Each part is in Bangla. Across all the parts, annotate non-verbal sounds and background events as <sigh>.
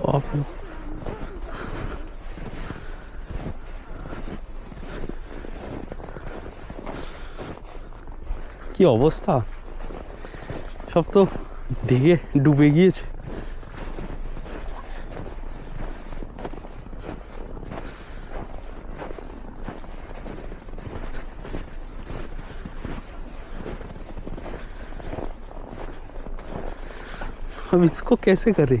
বাপরে কি অবস্থা সব তো ঢেকে ডুবে গিয়েছে हम इसको कैसे करें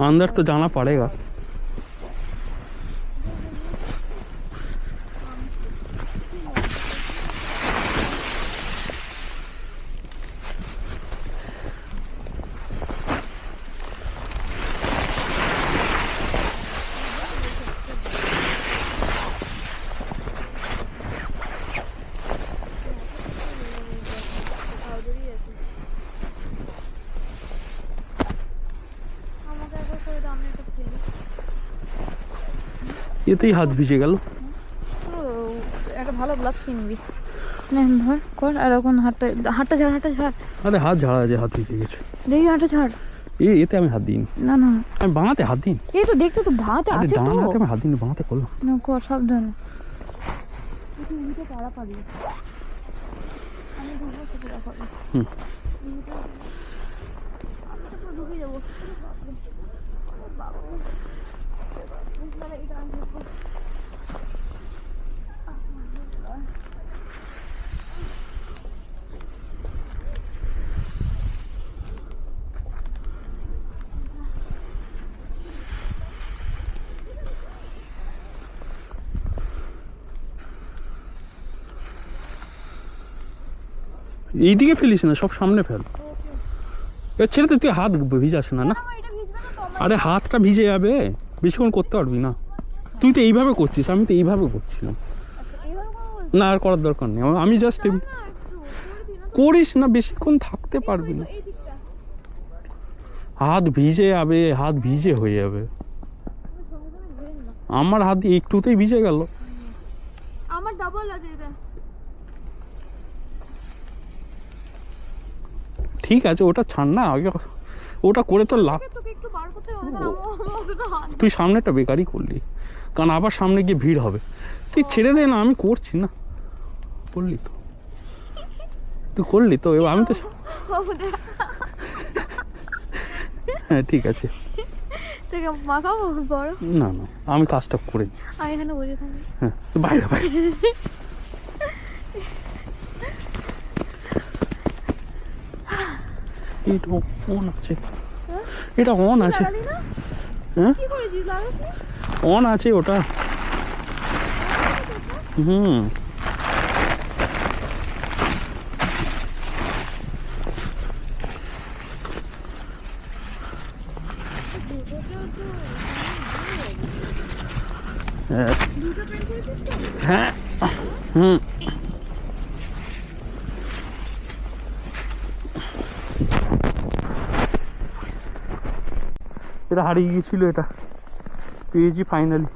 अंदर तो जाना पड़ेगा। এতেই হাত ভিজে গেল। একটা ভালো গ্লাভস কিনবি নে ধর কর আর এখন হাতটা হাতটা ছাড় হাতটা ছাড় আরে হাত ঝাড়া আছে হাত ভিজে গেছে। দেখি হাতটা ছাড় এ এতে আমি হাত দিইনি। না না। আমি বাঁতে হাত দিন এই তো দেখতে তো আরে আছে তো। ডান আমি হাত দিইনি বাঁতে করলাম। না কর সাবধানে। পাবি দেখাবো হুম। ঢুকে যাব বাবা এটা আমি ঢুকবো। এইদিকে ফেলিস না সব সামনে ফেল। এর ছেড়ে তো তুই হাত ভিজাস না না? আরে হাতটা ভিজে যাবে বেশিক্ষণ করতে পারবি না। তুই তো এইভাবে করছিস আমি তো এইভাবে করছিলাম। আচ্ছা না আর করার দরকার নেই আমি জাস্ট। করিস না বেশিক্ষণ থাকতে পারবি না। হাত ভিজে যাবে হাত ভিজে হয়ে যাবে। আমার হাত একটুতেই ভিজে গেল। আমার ডাবল আছে ঠিক আছে ওটা ছাড় না আগে ওটা করে তো লাভ তুই সামনেটা বেকারই করলি কারণ আবার সামনে গিয়ে ভিড় হবে। তুই ছেড়ে দে না আমি করছি না। করলি তো। তুই করলি তো এবার আমি তো হ্যাঁ ঠিক আছে। না না আমি কাজটা করে হ্যাঁ বাইরে বাইরে। <laughs> এটা অন আছে। হ্যাঁ? এটা অন আছে। হ্যাঁ? অন আছে ওটা। হুম। হ্যাঁ হ্যাঁ। হুম। এটা হারিয়ে গিয়েছিল এটা। পেয়েছি ফাইনালি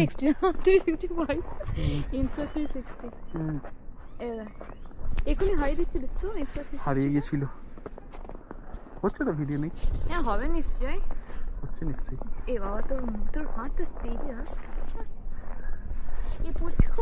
সিক্সটি এবার এখনই হারিয়ে গিয়েছিল। হচ্ছে তো ভিডিও নেই? হ্যাঁ হবে নিশ্চয়ই। হচ্ছে নিশ্চয়ই। এ বাবা তোর তোর হাত তো হ্যাঁ এ পুচকু।